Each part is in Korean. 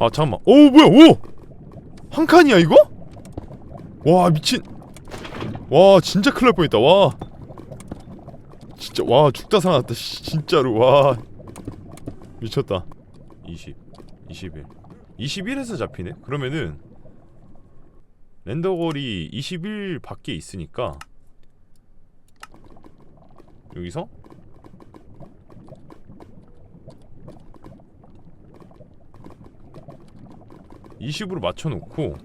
아 잠깐만. 오 뭐야 오 한 칸이야 이거? 와 미친. 와 진짜 큰일 날 뻔했다. 와. 진짜 와 죽다 살아났다 씨, 진짜로. 와. 미쳤다. 20 21 21에서 잡히네? 그러면은 렌더걸이 21 밖에 있으니까 여기서 (20으로) 맞춰놓고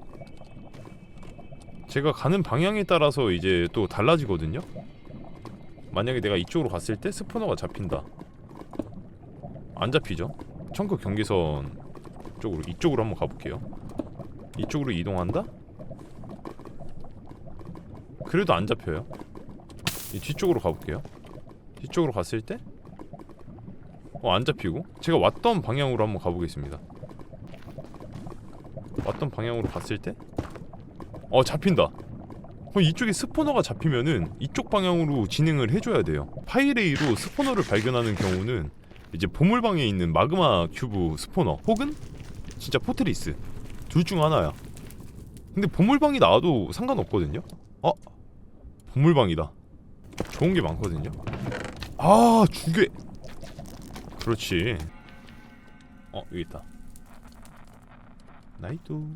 제가 가는 방향에 따라서 이제 또 달라지거든요. 만약에 내가 이쪽으로 갔을 때 스포너가 잡힌다. 안 잡히죠? 청크 경계선 쪽으로 이쪽으로 한번 가볼게요. 이쪽으로 이동한다? 그래도 안 잡혀요. 이 뒤쪽으로 가볼게요. 뒤쪽으로 갔을 때? 어, 안 잡히고. 제가 왔던 방향으로 한번 가보겠습니다 왔던 방향으로 갔을 때? 어 잡힌다. 어, 이쪽에 스포너가 잡히면은 이쪽 방향으로 진행을 해줘야 돼요. 파이레이로 스포너를 발견하는 경우는 이제 보물방에 있는 마그마 큐브 스포너 혹은 진짜 포트리스 둘 중 하나야. 근데 보물방이 나와도 상관없거든요. 어? 보물방이다. 좋은 게 많거든요. 아 주괴 그렇지. 어 여기 있다 나이도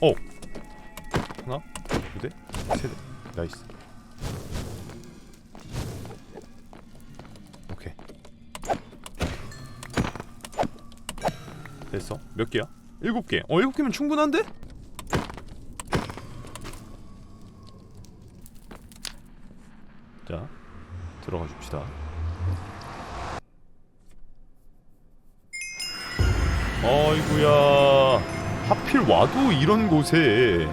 어 하나 두대 세대 나이스 됐어 몇 개야? 일곱 개. 어 일곱 개면 충분한데? 자 들어가 줍시다. 어이구야. 하필 와도 이런 곳에.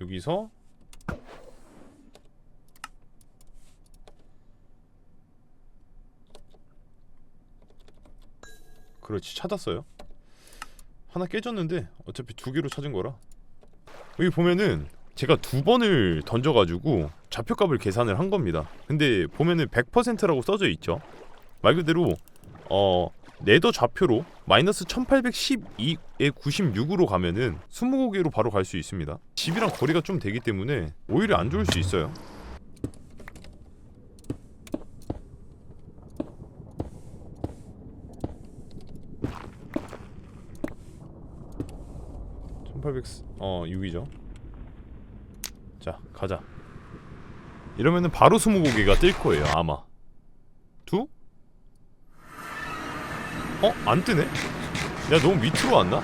여기서. 그렇지 찾았어요. 하나 깨졌는데 어차피 두 개로 찾은 거라 여기 보면은 제가 두 번을 던져가지고 좌표값을 계산을 한 겁니다. 근데 보면은 100%라고 써져 있죠? 말 그대로 어 네더 좌표로 마이너스 1812에 96으로 가면은 20고개로 바로 갈 수 있습니다. 집이랑 거리가 좀 되기 때문에 오히려 안 좋을 수 있어요 1800... 어 6이죠 자 가자 이러면은 바로 20고개가 뜰 거예요 아마 두? 어? 안 뜨네? 내가 너무 밑으로 왔나?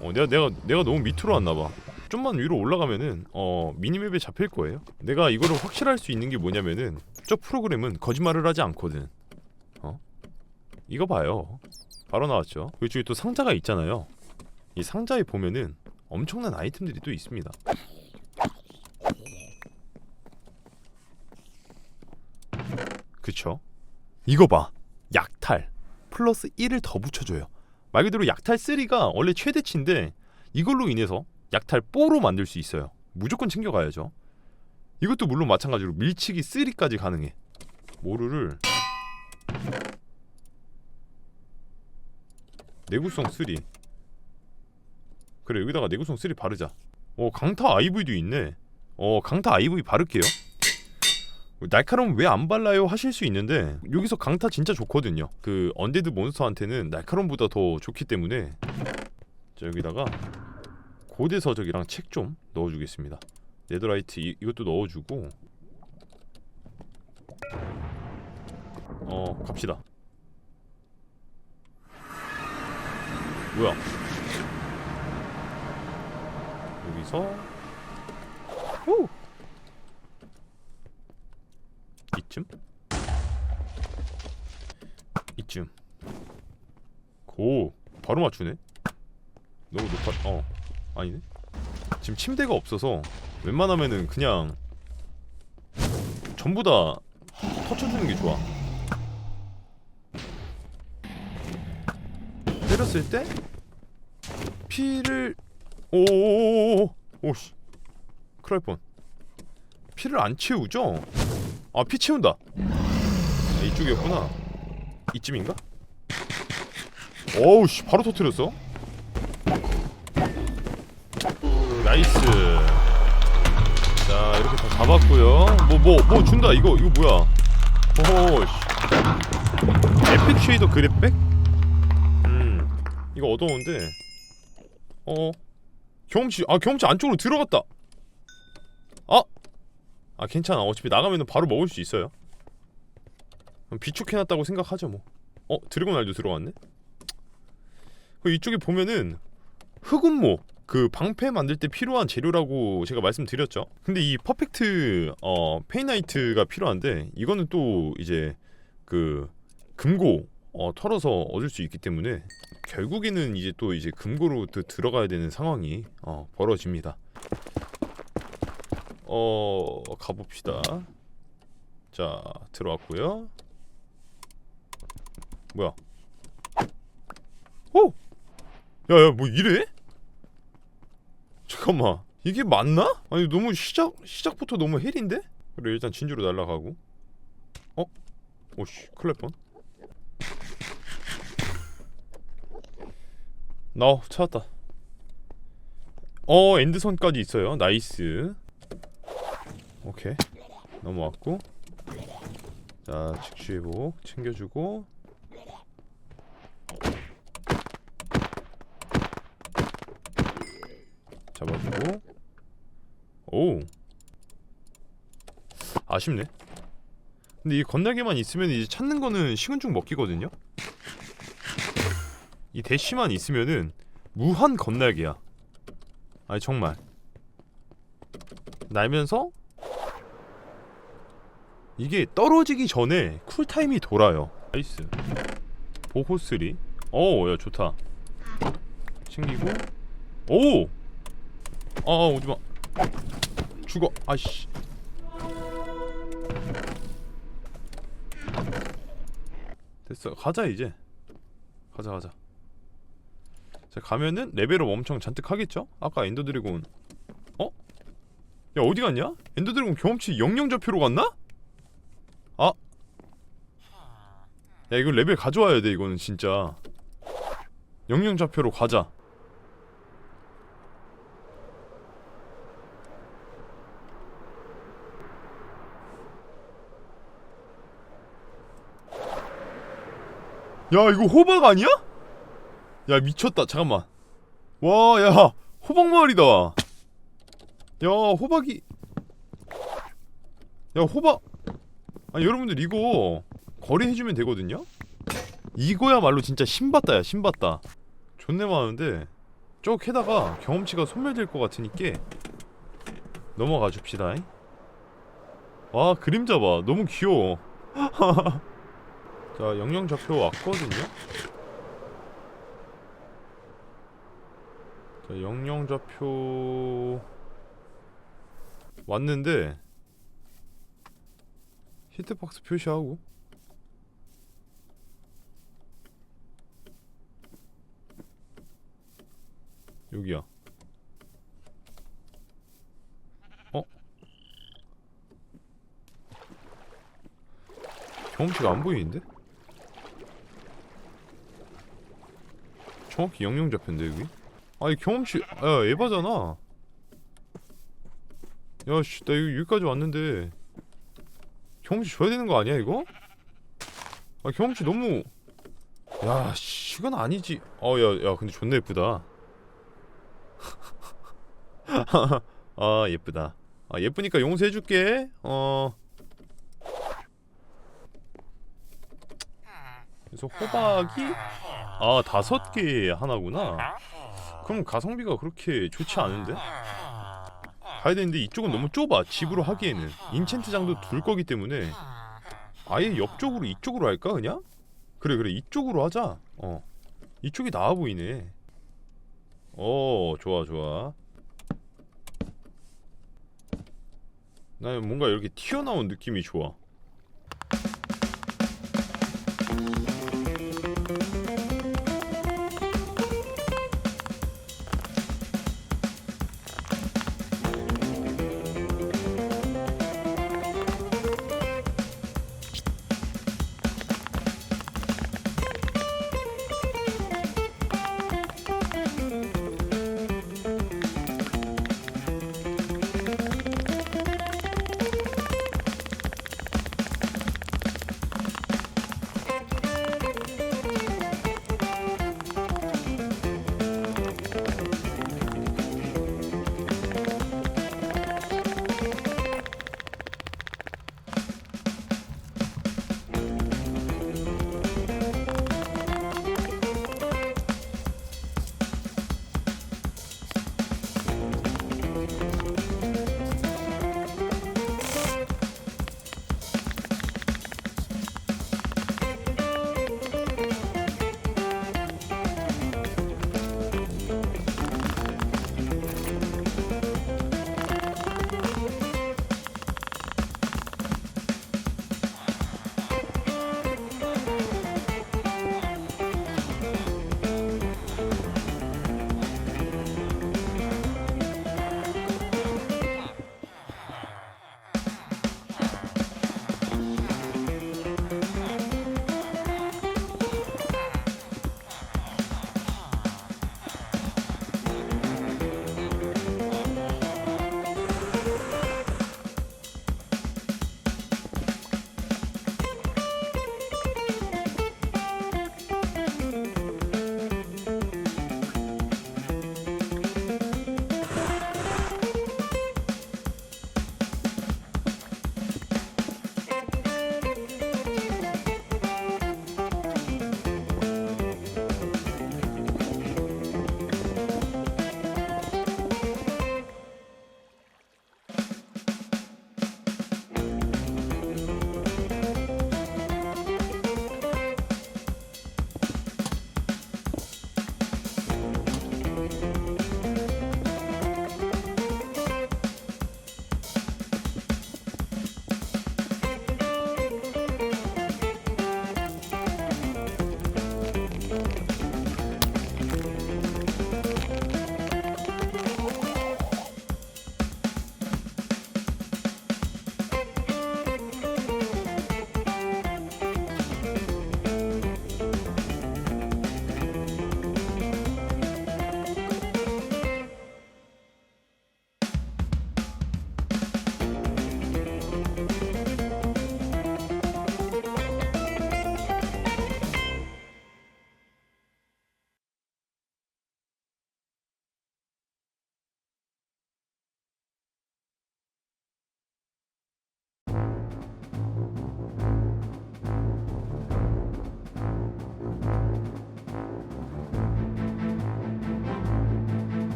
어 내가 내가 내가 너무 밑으로 왔나 봐. 좀만 위로 올라가면은 어 미니맵에 잡힐 거예요. 내가 이거를 확실할 수 있는 게 뭐냐면은 저 프로그램은 거짓말을 하지 않거든. 어? 이거 봐요. 바로 나왔죠. 이쪽에 또 상자가 있잖아요. 이 상자에 보면은 엄청난 아이템들이 또 있습니다. 그쵸? 이거 봐. 약탈 플러스 1을 더 붙여줘요. 말 그대로 약탈 3가 원래 최대치인데 이걸로 인해서 약탈 4로 만들 수 있어요. 무조건 챙겨가야죠. 이것도 물론 마찬가지로 밀치기 3까지 가능해. 모루를 내구성 3 그래 여기다가 내구성 3 바르자. 어 강타 IV도 있네. 어 강타 IV 바를게요. 날카로움 왜 안 발라요? 하실 수 있는데 여기서 강타 진짜 좋거든요. 그 언데드 몬스터한테는 날카로움보다 더 좋기 때문에 자 여기다가 고대 서적이랑 책 좀 넣어주겠습니다. 네더라이트 이, 이것도 넣어주고. 어 갑시다 뭐야? 여기서? 후! 이쯤? 이쯤. 고! 바로 맞추네? 너무 높아 어. 아니네? 지금 침대가 없어서 웬만하면은 그냥 전부 다 터쳐주는 게 좋아 때렸을 때? 피를 오오오오오 오씨. 큰일 날뻔. 피를 안 채우죠? 아 피 채운다. 아, 이쪽이었구나. 이쯤인가? 어우 씨 바로 터뜨렸어. 나이스. 자 이렇게 다 잡았고요. 뭐뭐 뭐 준다. 이거 이거 뭐야? 오씨. 에픽 쉐이더 그래백? 음 이거 어두운데 어 경험치 아 경험치 안쪽으로 들어갔다 아! 아 괜찮아 어차피 나가면은 바로 먹을 수 있어요 비축해놨다고 생각하죠 뭐 어? 드래곤알도 들어갔네? 그 이쪽에 보면은 흑운모 그 방패 만들 때 필요한 재료라고 제가 말씀드렸죠 근데 이 퍼펙트 어 페이나이트가 필요한데 이거는 또 이제 그 금고 어, 털어서 얻을 수 있기 때문에 결국에는 이제 또 이제 금고로 또 들어가야 되는 상황이 어, 벌어집니다. 어 가봅시다. 자 들어왔고요. 뭐야? 오! 야야 뭐 이래? 잠깐만 이게 맞나? 아니 너무 시작 시작부터 너무 헬인데? 그래 일단 진주로 날아가고. 어? 오씨 큰일 날 뻔. 나 찾았다. 어 엔드선까지 있어요. 나이스. 오케이 넘어왔고. 자 직주회복 챙겨주고. 잡아주고. 오. 아쉽네. 근데 이 건날개만 있으면 이제 찾는 거는 식은 죽 먹기거든요. 이 대시만 있으면은 무한 건날개야. 아니 정말. 날면서 이게 떨어지기 전에 쿨타임이 돌아요. 나이스. 보호스리. 오, 야 좋다. 챙기고. 오. 아, 아 오지 마. 죽어. 아씨. 됐어. 가자 이제. 가자 가자. 자 가면은 레벨업 엄청 잔뜩 하겠죠? 아까 엔더 드래곤 어? 야 어디 갔냐? 엔더 드래곤 경험치 영영 좌표로 갔나? 아? 야 이거 레벨 가져와야 돼 이거는 진짜 영영 좌표로 가자 야 이거 호박 아니야? 야 미쳤다. 잠깐만. 와 야 호박 마을이다. 야 호박이. 야 호박. 아니 여러분들 이거 거래해주면 되거든요? 이거야말로 진짜 신받다야 신받다. 존내 많은데 저 캐다가 경험치가 소멸될 것 같으니까 넘어가 줍시다. 와 그림자 봐 너무 귀여워. 자 영영 좌표 왔거든요 자, 영영 좌표 왔는데 히트박스 표시하고 여기야. 어? 경험치가 안 보이는데? 정확히 영영 좌표인데 여기? 아니 경험치 야 에바잖아. 야씨 나 여기 여기까지 왔는데 경험치 줘야 되는 거 아니야 이거? 아 경험치 너무 야씨 이건 아니지. 어야야 근데 존나 예쁘다. 아 예쁘다. 아 예쁘니까 용서해줄게. 어. 그래서 호박이 아 다섯 개 하나구나 그럼 가성비가 그렇게 좋지 않은데? 가야 되는데 이쪽은 너무 좁아 집으로 하기에는. 인챈트장도 둘 거기 때문에. 아예 옆쪽으로 이쪽으로 할까 그냥? 그래 그래 이쪽으로 하자. 어. 이쪽이 나아 보이네. 어 좋아 좋아. 나는 뭔가 이렇게 튀어나온 느낌이 좋아